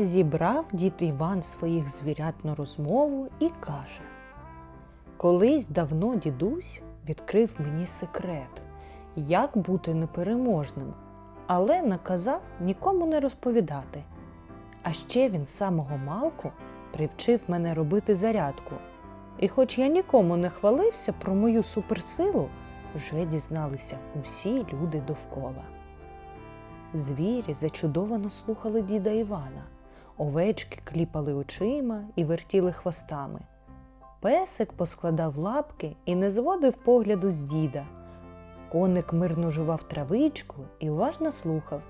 Зібрав дід Іван своїх звірят на розмову і каже: Колись давно дідусь відкрив мені секрет, як бути непереможним, але наказав нікому не розповідати. А ще він з самого малку привчив мене робити зарядку. І хоч я нікому не хвалився про мою суперсилу, вже дізналися усі люди довкола. Звірі зачудовано слухали діда Івана, овечки кліпали очима і вертіли хвостами. Песик поскладав лапки і не зводив погляду з діда. Коник мирно жував травичку і уважно слухав,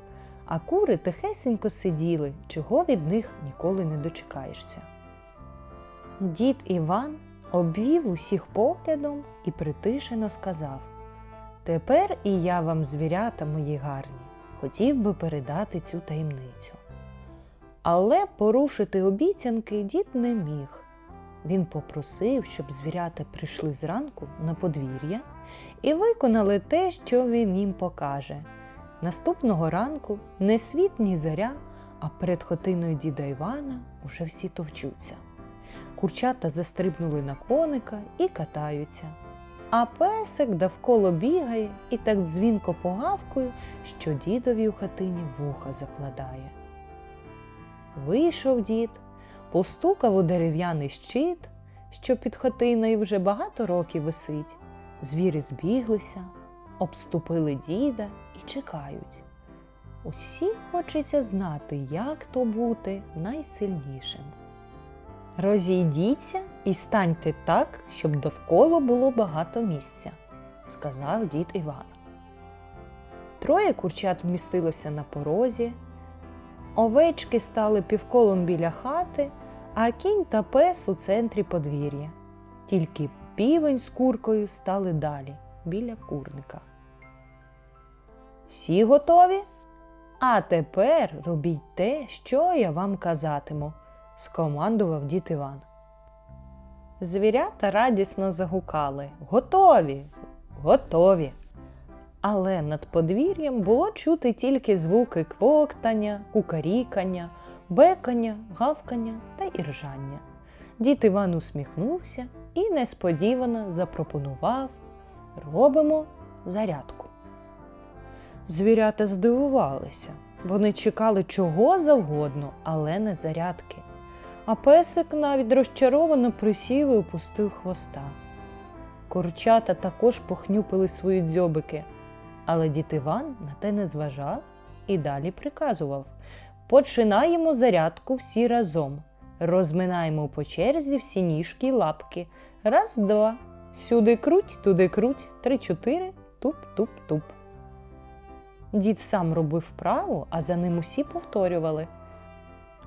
а кури тихесенько сиділи, чого від них ніколи не дочекаєшся. Дід Іван обвів усіх поглядом і притишено сказав: Тепер і я вам, звірята мої гарні, хотів би передати цю таємницю. Але порушити обіцянки дід не міг. Він попросив, щоб звірята прийшли зранку на подвір'я і виконали те, що він їм покаже. Наступного ранку не світ, ні зоря, а перед хотиною діда Івана уже всі товчуться. Курчата застрибнули на коника і катаються. А песик довкола бігає і так дзвінко погавкою, що дідові у хатині вуха закладає. Вийшов дід, постукав у дерев'яний щит, що під хатиною вже багато років висить. Звірі збіглися, обступили діда і чекають. Усім хочеться знати, як то бути найсильнішим. Розійдіться і станьте так, щоб довкола було багато місця, сказав дід Іван. Троє курчат вмістилося на порозі, овечки стали півколом біля хати, а кінь та пес у центрі подвір'я. Тільки півень з куркою стали далі, біля курника. Всі готові? А тепер робіть те, що я вам казатиму скомандував дід Іван. Звірята радісно загукали Готові, готові. Але над подвір'ям було чути тільки звуки квоктання, кукарікання, бекання, гавкання та іржання. Дід Іван усміхнувся і несподівано запропонував робимо зарядку. Звірята здивувалися. Вони чекали чого завгодно, але не зарядки а песик навіть розчаровано присів і опустив хвоста. Курчата також похнюпили свої дзьобики, але дід Іван на те не зважав і далі приказував Починаємо зарядку всі разом. Розминаємо по черзі всі ніжки й лапки. Раз, два. Сюди круть, туди круть, три-чотири, туп-туп-туп. Дід сам робив вправу, а за ним усі повторювали.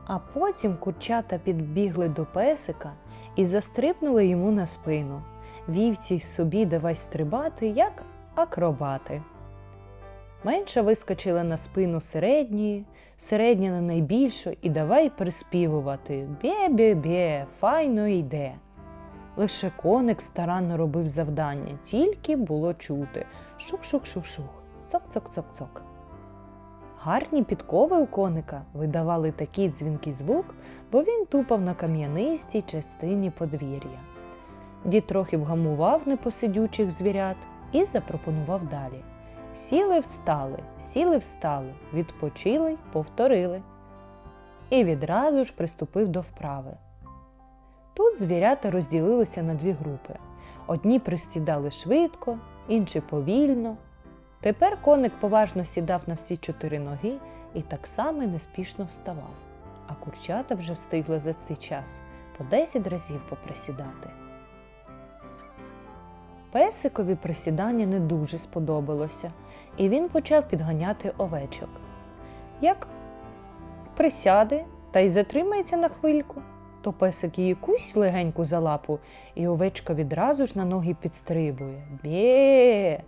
А потім курчата підбігли до песика і застрибнули йому на спину. Вівці собі давай стрибати, як акробати. Менша вискочила на спину середньої, середня на найбільшу і давай приспівувати Бє-бє-бє, файно йде. Лише коник старанно робив завдання, тільки було чути шух-шух-шух-шух, цок-цок-цок-цок. Гарні підкови у коника видавали такий дзвінкий звук, бо він тупав на кам'янистій частині подвір'я. Дід трохи вгамував непосидючих звірят і запропонував далі. Сіли встали, сіли встали, відпочили й повторили. І відразу ж приступив до вправи. Тут звірята розділилися на дві групи. Одні пристідали швидко, інші повільно. Тепер коник поважно сідав на всі чотири ноги і так само неспішно вставав, а курчата вже встигли за цей час по десять разів поприсідати. Песикові присідання не дуже сподобалося, і він почав підганяти овечок. Як присяде та й затримається на хвильку, то песик її кусь легеньку за лапу, і овечка відразу ж на ноги підстрибує. Бє!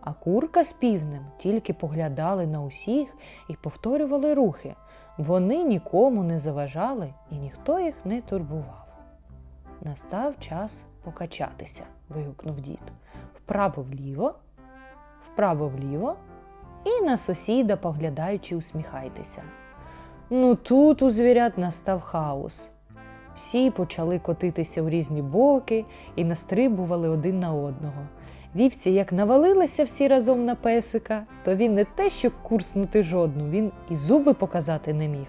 а курка з півнем тільки поглядали на усіх і повторювали рухи. Вони нікому не заважали і ніхто їх не турбував. Настав час покачатися, вигукнув дід. Вправо вліво, вправо вліво і на сусіда, поглядаючи, усміхайтеся. Ну тут у звірят настав хаос. Всі почали котитися в різні боки і настрибували один на одного. Вівці, як навалилися всі разом на песика, то він не те, що курснути жодну, він і зуби показати не міг.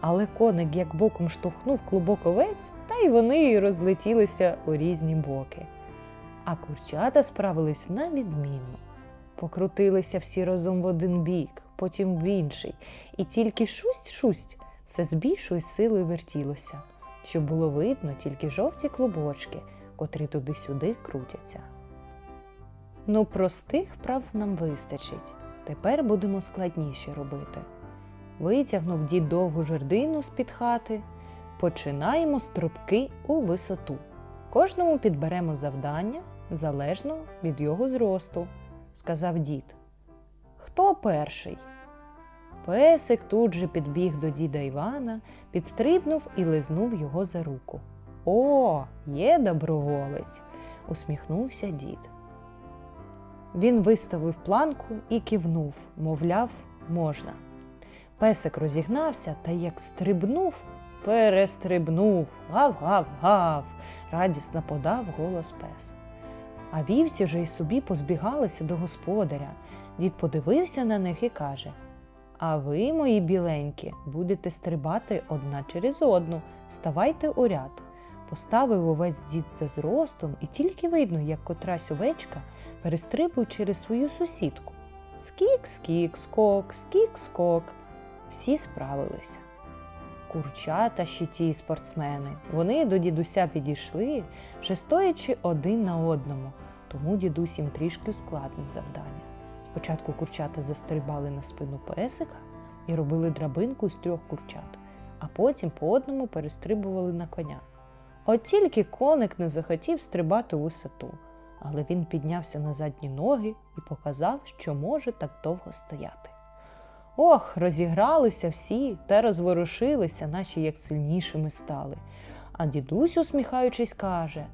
Але коник як боком штовхнув клубок овець, й вони розлетілися у різні боки. А курчата справились на відмінно. Покрутилися всі разом в один бік, потім в інший, і тільки шусть-шусть все з більшою силою вертілося, щоб було видно тільки жовті клубочки, котрі туди-сюди крутяться. Ну, простих вправ нам вистачить. Тепер будемо складніші робити. Витягнув дід довгу жердину з-під хати. Починаємо стрибки у висоту. Кожному підберемо завдання залежно від його зросту, сказав дід. Хто перший? Песик тут же підбіг до діда Івана, підстрибнув і лизнув його за руку. О, є доброволець, усміхнувся дід. Він виставив планку і кивнув, мовляв, можна. Песик розігнався та як стрибнув, перестрибнув, гав-гав-гав, радісно подав голос пес. А вівці же й собі позбігалися до господаря. Дід подивився на них і каже: А ви, мої біленькі, будете стрибати одна через одну, ставайте у ряд. Поставив овець дід за зростом, і тільки видно, як котрась овечка перестрибує через свою сусідку. Скік, скік, скок, скік, скок. Всі справилися. Курчата ще ті спортсмени. Вони до дідуся підійшли, вже стоячи один на одному, тому дідусь їм трішки ускладнив завдання. Спочатку курчата застрибали на спину песика і робили драбинку з трьох курчат, а потім по одному перестрибували на коня. От тільки коник не захотів стрибати у висоту, але він піднявся на задні ноги і показав, що може так довго стояти. Ох, розігралися всі та розворушилися, наче як сильнішими стали. А дідусь, усміхаючись, каже: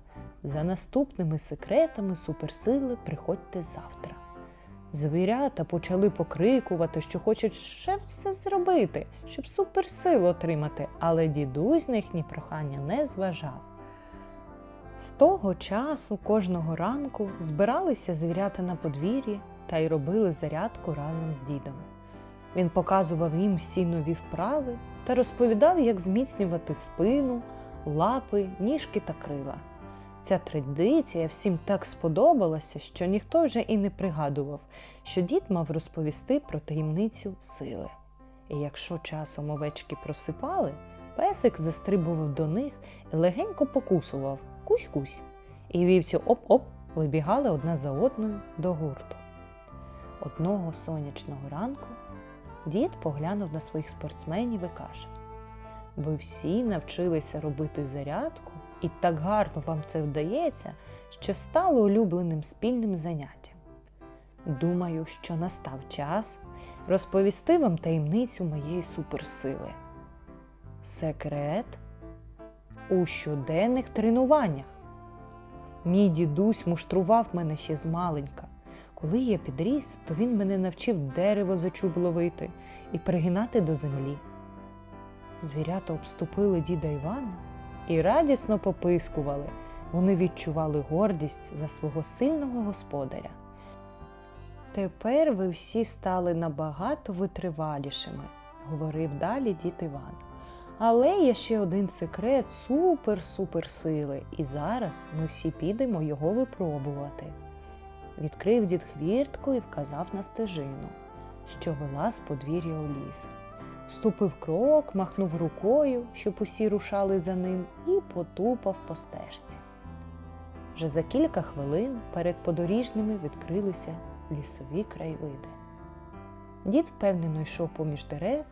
за наступними секретами суперсили приходьте завтра. Звірята почали покрикувати, що хочуть ще все зробити, щоб суперсилу отримати, але дідусь на їхні прохання не зважав. З того часу кожного ранку збиралися звірята на подвір'ї та й робили зарядку разом з дідом. Він показував їм всі нові вправи та розповідав, як зміцнювати спину, лапи, ніжки та крила. Ця традиція всім так сподобалася, що ніхто вже і не пригадував, що дід мав розповісти про таємницю сили. І якщо часом овечки просипали, песик застрибував до них і легенько покусував кусь-кусь. І вівці оп-оп вибігали одна за одною до гурту. Одного сонячного ранку дід поглянув на своїх спортсменів і каже: Ви всі навчилися робити зарядку, і так гарно вам це вдається, що стало улюбленим спільним заняттям. Думаю, що настав час розповісти вам таємницю моєї суперсили. Секрет у щоденних тренуваннях. Мій дідусь муштрував мене ще з маленька. Коли я підріс, то він мене навчив дерево за чуб ловити і пригинати до землі. Звірята обступили діда Івана і радісно попискували. Вони відчували гордість за свого сильного господаря. Тепер ви всі стали набагато витривалішими, говорив далі дід Іван. Але є ще один секрет супер-супер сили, і зараз ми всі підемо його випробувати. Відкрив дід хвіртку і вказав на стежину, що вела з подвір'я у ліс. Ступив крок, махнув рукою, щоб усі рушали за ним, і потупав по стежці. Вже за кілька хвилин перед подоріжними відкрилися лісові краєвиди. Дід впевнено йшов поміж дерев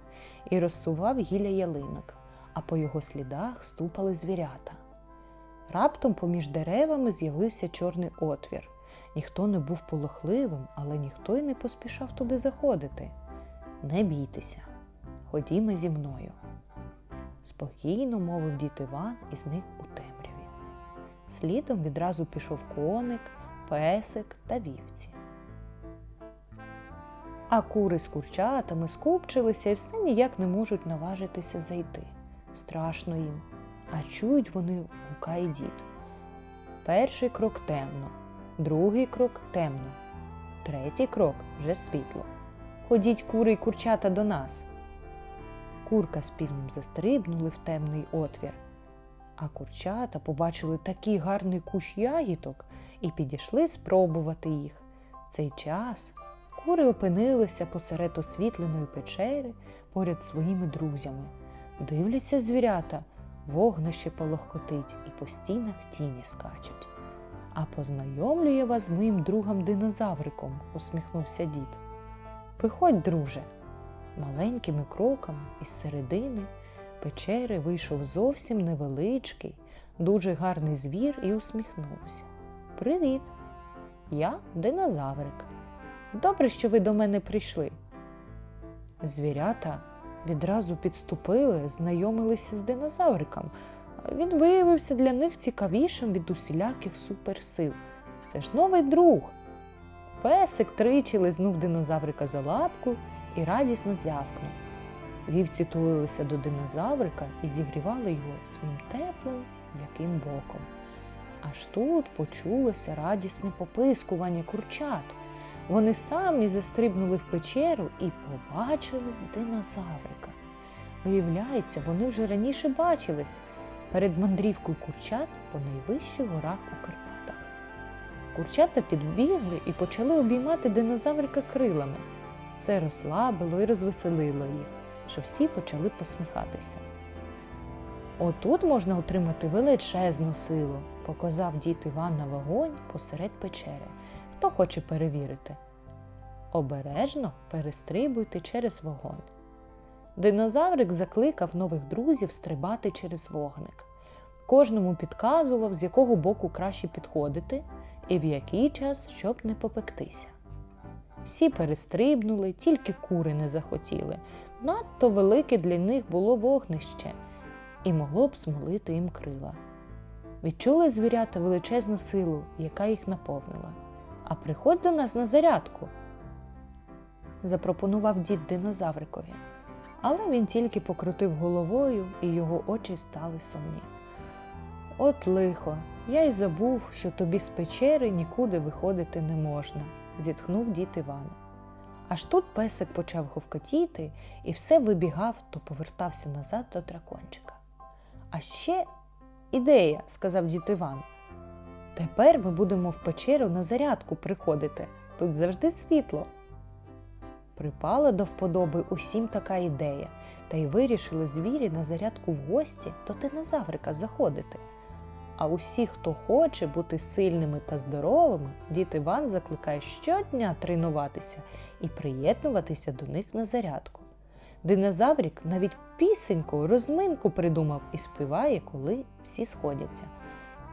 і розсував гілля ялинок, а по його слідах ступали звірята. Раптом поміж деревами з'явився чорний отвір. Ніхто не був полохливим, але ніхто й не поспішав туди заходити. Не бійтеся, ходімо зі мною. Спокійно мовив дід Іван і зник у темряві. Слідом відразу пішов коник, песик та вівці. А кури з курчатами скупчилися і все ніяк не можуть наважитися зайти. Страшно їм, а чують вони гукає дід. Перший крок темно, другий крок темно, третій крок вже світло. Ходіть кури й курчата до нас. Курка з півнем застрибнули в темний отвір, а курчата побачили такий гарний кущ ягідок і підійшли спробувати їх. В цей час кури опинилися посеред освітленої печери поряд своїми друзями. Дивляться звірята, вогнище полохкотить і по стінах тіні скачуть. А познайомлює вас з моїм другом динозавриком, усміхнувся дід. Виходь, друже. Маленькими кроками із середини печери вийшов зовсім невеличкий, дуже гарний звір і усміхнувся. Привіт! Я динозаврик. Добре, що ви до мене прийшли. Звірята відразу підступили, знайомилися з динозавриком. Він виявився для них цікавішим від усіляких суперсил. Це ж новий друг. Песик тричі лизнув динозаврика за лапку і радісно дзявкнув. Вівці тулилися до динозаврика і зігрівали його своїм теплим м'яким боком. Аж тут почулося радісне попискування курчат. Вони самі застрибнули в печеру і побачили динозаврика. Виявляється, вони вже раніше бачились перед мандрівкою курчат по найвищих горах у Карпатах. Курчата підбігли і почали обіймати динозаврика крилами. Це розслабило і розвеселило їх, що всі почали посміхатися. Отут можна отримати величезну силу, показав дід Іван на вогонь посеред печери. Хто хоче перевірити? Обережно перестрибуйте через вогонь. Динозаврик закликав нових друзів стрибати через вогник. Кожному підказував, з якого боку краще підходити і в який час, щоб не попектися. Всі перестрибнули, тільки кури не захотіли. Надто велике для них було вогнище і могло б смолити їм крила. Відчули звірята величезну силу, яка їх наповнила. А приходь до нас на зарядку, запропонував дід динозаврикові. Але він тільки покрутив головою, і його очі стали сумні. От лихо, я й забув, що тобі з печери нікуди виходити не можна, зітхнув дід Іван. Аж тут песик почав говкотіти і все вибігав, то повертався назад до дракончика. А ще ідея, сказав дід Іван. Тепер ми будемо в печеру на зарядку приходити. Тут завжди світло. Припала до вподоби усім така ідея, та й вирішили звірі на зарядку в гості до динозаврика заходити. А усі, хто хоче бути сильними та здоровими, дід Іван закликає щодня тренуватися і приєднуватися до них на зарядку. Динозаврик навіть пісеньку, розминку придумав і співає, коли всі сходяться.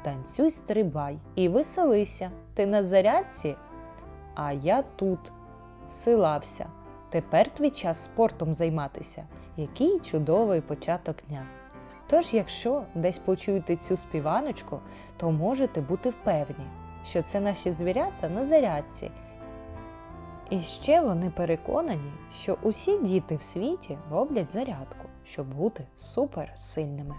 Танцюй, стрибай і веселися. Ти на зарядці, а я тут силався. Тепер твій час спортом займатися. Який чудовий початок дня. Тож, якщо десь почуєте цю співаночку, то можете бути впевні, що це наші звірята на зарядці. І ще вони переконані, що усі діти в світі роблять зарядку, щоб бути суперсильними.